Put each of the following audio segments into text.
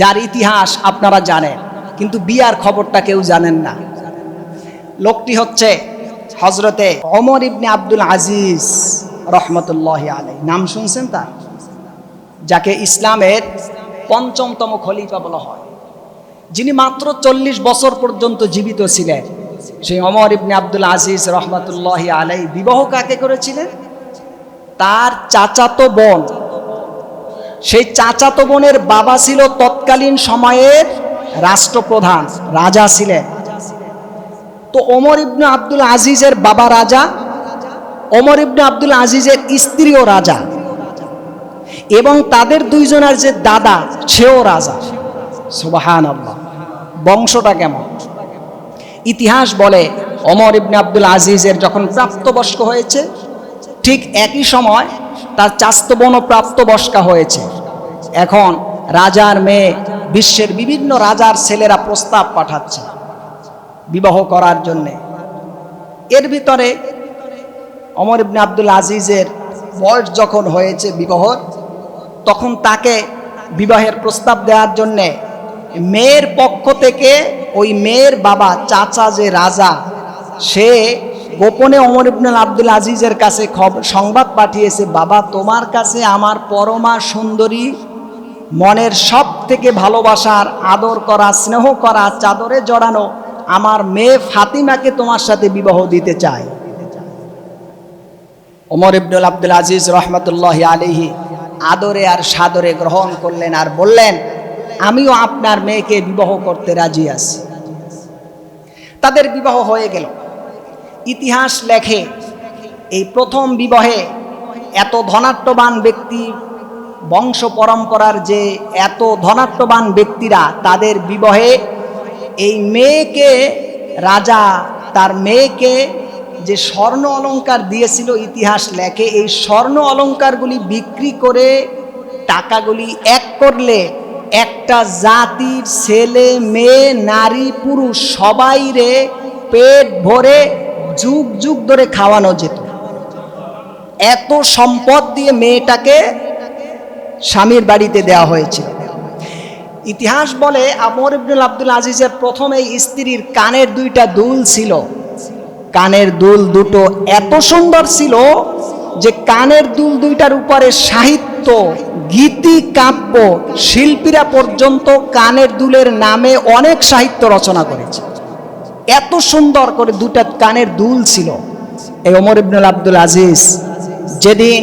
যার ইতিহাস আপনারা জানেন, কিন্তু বিয়ার খবরটা কেউ জানেন না। লোকটি হচ্ছে হজরতে অমর ইবনে আব্দুল আজিজ রহমতুল্লাহ আলী নাম শুনছেন তার? যাকে ইসলামের পঞ্চমতম খলিফা বলা হয়। যিনি মাত্র চল্লিশ বছর পর্যন্ত জীবিত ছিলেন। সেই অমর ইবনে আব্দুল আজিজ রহমতুল্লাহ আলাই বিবাহ কাকে করেছিলেন? তার চাচাতো বোন সেই চাচাতো বোনের বাবা ছিল তৎকালীন সময়ের রাষ্ট্রপ্রধান, রাজা ছিলেন। তো ওমর ইবনে আব্দুল আজিজের বাবা রাজা, ওমর ইবনে আব্দুল আজিজের স্ত্রীও রাজা এবং তাদের দুইজনের যে দাদা, সেও রাজা। সুবাহান আল্লাহ বংশটা কেমন? ইতিহাস বলে অমর ইবনে আব্দুল আজিজের যখন প্রাপ্তবয়স্ক হয়েছে, ঠিক একই সময় তার চাস্ত বোনও প্রাপ্তবয়স্কা হয়েছে। এখন রাজার মেয়ে বিশ্বের বিভিন্ন রাজার ছেলেরা প্রস্তাব পাঠাচ্ছে বিবাহ করার জন্যে। এর ভিতরে অমর ইবনে আব্দুল আজিজের বয়স যখন হয়েছে বিবাহর, তখন তাকে বিবাহের প্রস্তাব দেওয়ার জন্যে মেয়ের পক্ষ থেকে ওই মেয়ের বাবা, চাচা যে রাজা, সে গোপনে অমর ইবনুল আব্দুল আজিজের কাছে সংবাদ পাঠিয়েছে, বাবা, তোমার কাছে আমার পরমা সুন্দরী, মনের সব থেকে ভালোবাসার, আদর করা, স্নেহ করা, চাদরে জড়ানো, আমার মেয়ে ফাতিমাকে তোমার সাথে বিবাহ দিতে চায়। ওমর ইবনুল আব্দুল আজিজ রহমতুল্লাহ আলিহি আদরে আর সাদরে গ্রহণ করলেন আর বললেন, আমিও আপনার মেয়েকে বিবাহ করতে রাজি আছি। তাদের বিবাহ হয়ে গেল। ইতিহাস লেখে, এই প্রথম বিবাহে এত ধনাট্যবান ব্যক্তি, বংশ পরম্পরার যে এত ধনাট্যবান ব্যক্তিরা তাদের বিবাহে, এই মেয়েকে, রাজা তার মেয়েকে যে স্বর্ণ অলঙ্কার দিয়েছিল ইতিহাস লেখে, এই স্বর্ণ অলংকারগুলি বিক্রি করে টাকাগুলি এক করলে একটা জাতির ছেলে, মেয়ে, নারী, পুরুষ সবাই রে পেট ভরে যুগ যুগ ধরে খাওয়ানো যেত। এত সম্পদ দিয়ে মেয়েটাকে স্বামীর বাড়িতে দেওয়া হয়েছিল ইতিহাস বলে আমর ইবনুল আব্দুল আজিজের প্রথম এই স্ত্রীর কানের দুইটা দুল ছিল। কানের দুল দুটো এত সুন্দর ছিল যে কানের দুল দুইটার উপরে সাহিত্য, গীতি, কাব্য শিল্পীরা পর্যন্ত কানের দুলের নামে অনেক সাহিত্য রচনা করেছে। এত সুন্দর করে দুটা কানের দুল ছিল। এই ওমর ইবনুল আব্দুল আজিজ যেদিন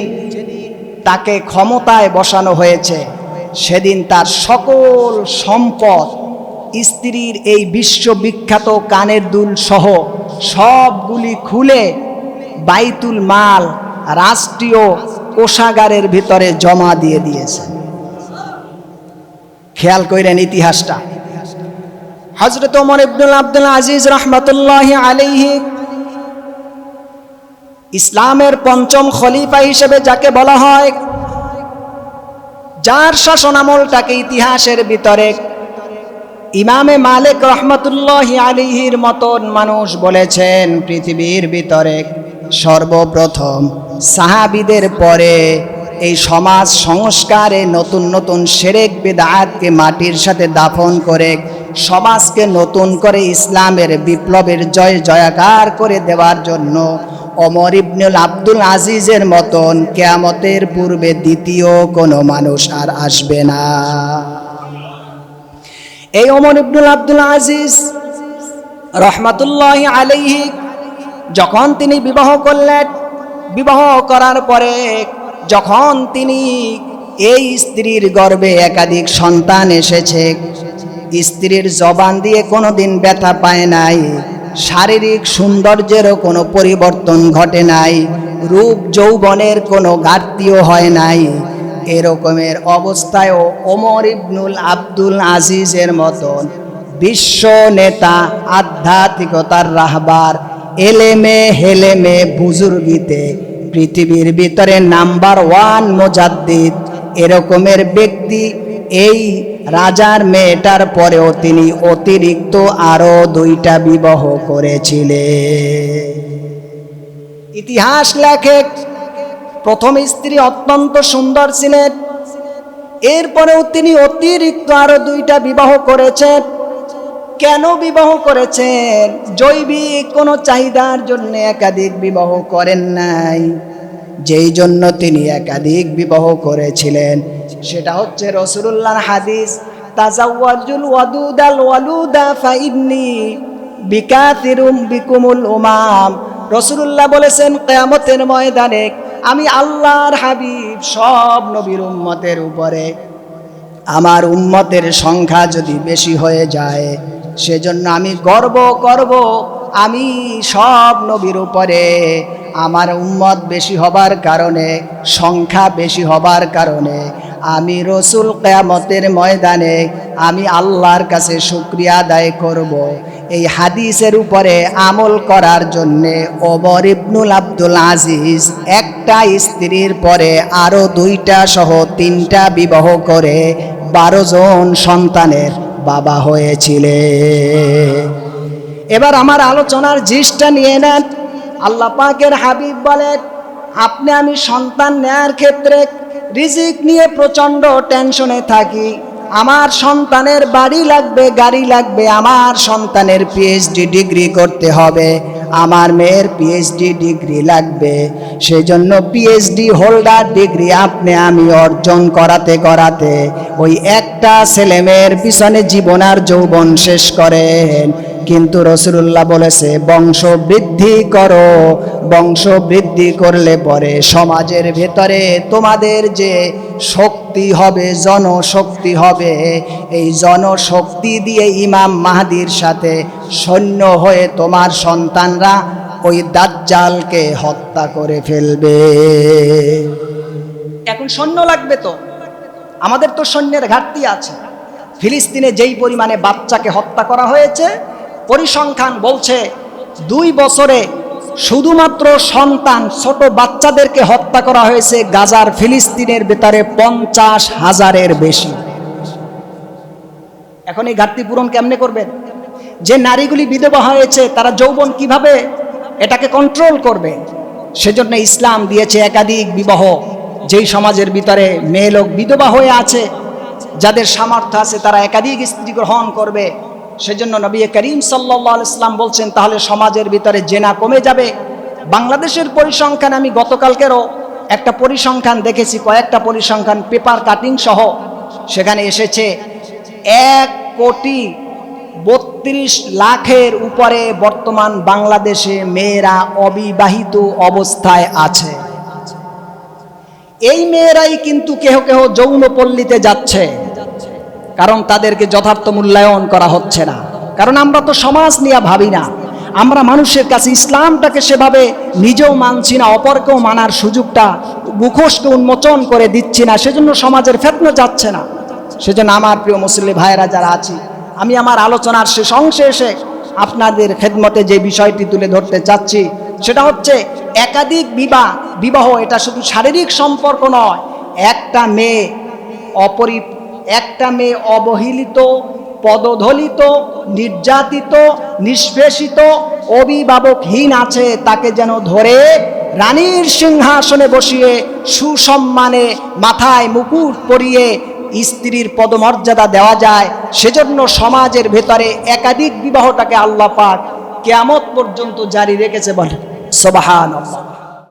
তাকে ক্ষমতায় বসানো হয়েছে, সেদিন তার সকল সম্পদ, স্ত্রীর এই বিশ্ববিখ্যাত কানের দুল সহ সবগুলি খুলে বাইতুল মাল রাষ্ট্রীয় কোষাগারের ভিতরে জমা দিয়ে দিয়েছে। খেয়াল করেন ইতিহাসটা। হজরত ওমর ইবনুল আব্দুল আজিজ রহমতুল্লাহ আলিহি ইসলামের পঞ্চম খলিফা হিসেবে যাকে বলা হয়, যার শাসনামলটাকে ইতিহাসের ভিতরে ইমামে মালিক রহমতুল্লাহ আলিহির মতন মানুষ বলেছেন, পৃথিবীর ভিতরে সর্বপ্রথম সাহাবিদের পরে এই সমাজ সংস্কারে নতুন নতুন সেরেক বেদাতকে মাটির সাথে দাফন করে সমাজকে নতুন করে ইসলামের বিপ্লবের জয় জয়াকার করে দেওয়ার জন্য অমর ইবনুল আব্দুল আজিজের মতন কেয়ামতের পূর্বে দ্বিতীয় কোনো মানুষ আর আসবে না। এই অমর ইবনুল আব্দুল আজিজ রহমাতুল্লাহ আলাইহি যখন তিনি বিবাহ করলেন, বিবাহ করার পরে যখন তিনি এই স্ত্রীর গর্ভে একাধিক সন্তান এসেছে স্ত্রীর জবান দিয়ে কোনো দিন ব্যথা পায় নাই, শারীরিক সৌন্দর্যেরও কোনো পরিবর্তন ঘটে নাই, রূপ যৌবনের কোনো ঘাটতিও হয় নাই। এরকমের অবস্থায়ও ওমর ইবনুল আব্দুল আজিজের মতন বিশ্ব নেতা, আধ্যাত্মিকতার রাহবার, এলেমে হেলেমে বুজুর্গিতে পৃথিবীর ভিতরে নাম্বার ওয়ান মোজাদ্দিদ, এরকমের ব্যক্তি এই রাজার মেয়েটার পরেও তিনি অতিরিক্ত আরও দুইটা বিবাহ করেছিলেন। ইতিহাস লেখে, প্রথম স্ত্রী অত্যন্ত সুন্দর ছিলেন। এরপরেও তিনি অতিরিক্ত আরও দুইটা বিবাহ করেছেন। কেন বিবাহ করেছেন? জৈবিক কোনো চাহিদার জন্য একাধিক বিবাহ করেন নাই। যেই জন্য তিনি একাধিক বিবাহ করেছিলেন। সেটা হচ্ছে রসুল্লাহর হাদিস, তাজাওয়াজুল ওয়াদুদাল ওয়ালুদা ফাইন্নি বিকাতিরুম বিকুমুল উমাম। রসুল্লাহ বলেছেন, কেয়ামতের ময়দানে আমি আল্লাহর হাবিব সব নবীর উম্মতের উপরে। আমার উম্মতের সংখ্যা যদি বেশি হয়ে যায়, সেজন্য আমি গর্ব করব, আমি সব নবীর উপরে। আমার উম্মত বেশি হবার কারণে, সংখ্যা বেশি হবার কারণে আমি রসুল কেয়ামতের ময়দানে আমি আল্লাহর কাছে শুক্রিয়া আদায় করব। এই হাদিসের উপরে আমল করার জন্যে ওমর ইবনুল আব্দুল আজিজ একটা স্ত্রীর পরে আরও দুইটা সহ তিনটা বিবাহ করে বারো জন সন্তানের বাবা হয়েছিলে এবার আমার আলোচনার জিসটা নিয়ে নেন আল্লাহ পাকের হাবিব বলেন, আপনি আমি সন্তান নেয়ার ক্ষেত্রে রিজিক নিয়ে প্রচণ্ড টেনশনে থাকি। আমার সন্তানের বাড়ি লাগবে, গাড়ি লাগবে, আমার সন্তানের পিএইচডি ডিগ্রি করতে হবে। আমার মেয়ের পিএইচডি ডিগ্রি লাগবে। সেই জন্য পিএইচডি হোল্ডার ডিগ্রি আপনি আমি অর্জন করাতে করাতে ওই একটা ছেলে মেয়ের পিছনে জীবন আর যৌবন শেষ করেন। কিন্তু রসুল্লাহ বলেছে, বংশ বৃদ্ধি করো। বংশ বৃদ্ধি করলে পরে সমাজের ভেতরে তোমাদের যে শক্তি হবে, জনশক্তি হবে, এই জনশক্তি দিয়ে ইমাম মাহাদির সাথে সৈন্য হয়ে তোমার সন্তানরা ওই দাজ্জালকে হত্যা করে ফেলবে। এখন সৈন্য লাগবে তো? আমাদের তো সৈন্যের ঘাটতি আছে। ফিলিস্তিনে যেই পরিমাণে বাচ্চাকে হত্যা করা হয়েছে পরিসংখ্যান বলছে, দুই বছরে শুধুমাত্র সন্তান ছোট বাচ্চাদেরকে হত্যা করা হয়েছে গাজার ফিলিস্তিনের ভেতরে পঞ্চাশ হাজারের বেশি। এখন এই ঘাটতি পূরণ কেমনে করবেন? যে নারীগুলি বিধবা হয়েছে, তারা যৌবন কীভাবে এটাকে কন্ট্রোল করবে? সেজন্য ইসলাম দিয়েছে একাধিক বিবাহ। যেই সমাজের ভিতরে মেয়ে লোক বিধবা হয়ে আছে, যাদের সামর্থ্য আছে তারা একাধিক স্ত্রী গ্রহণ করবে। সেজন্য নবী করিম সাল্লাহ ইসলাম বলছেন, তাহলে সমাজের ভিতরে জেনা কমে যাবে। বাংলাদেশের পরিসংখ্যান আমি গতকালকেরও একটা পরিসংখ্যান দেখেছি, কয়েকটা পরিসংখ্যান, পেপার কাটিং সহ। সেখানে এসেছে, এক কোটি বত্রিশ লাখের উপরে বর্তমান বাংলাদেশে মেয়েরা অবিবাহিত অবস্থায় আছে। এই মেয়েরাই কিন্তু কেহ কেহ যৌনপল্লীতে যাচ্ছে। কারণ তাদেরকে যথার্থ মূল্যায়ন করা হচ্ছে না। কারণ আমরা তো সমাজ নিয়ে ভাবি না। আমরা মানুষের কাছে ইসলামটাকে সেভাবে নিজেও মানছি না, অপরকেও মানার সুযোগটা মুখোশকে উন্মোচন করে দিচ্ছি না, সেজন্য সমাজের ফেতনা যাচ্ছে না। সেজন্য আমার প্রিয় মুসলিম ভাইয়েরা যারা আছি, আমি আমার আলোচনার শেষ অংশে এসে আপনাদের খেদমতে যে বিষয়টি তুলে ধরতে চাচ্ছি, সেটা হচ্ছে একাধিক বিবাহ বিবাহ এটা শুধু শারীরিক সম্পর্ক নয়, একটা মেয়ে অপরি একটা মেয়ে অবহেলিত, পদধলিত, নির্যাতিত, নিষ্পেষিত, অভিভাবকহীন আছে, তাকে যেন ধরে রানীর সিংহাসনে বসিয়ে সুসম্মানে মাথায় মুকুট পরিয়ে স্ত্রীর পদমর্যাদা দেওয়া যায়। সেজন্য সমাজের ভেতরে একাধিক বিবাহটাকে আল্লাহ পাক কেয়ামত পর্যন্ত জারি রেখেছে বলে। সবাহান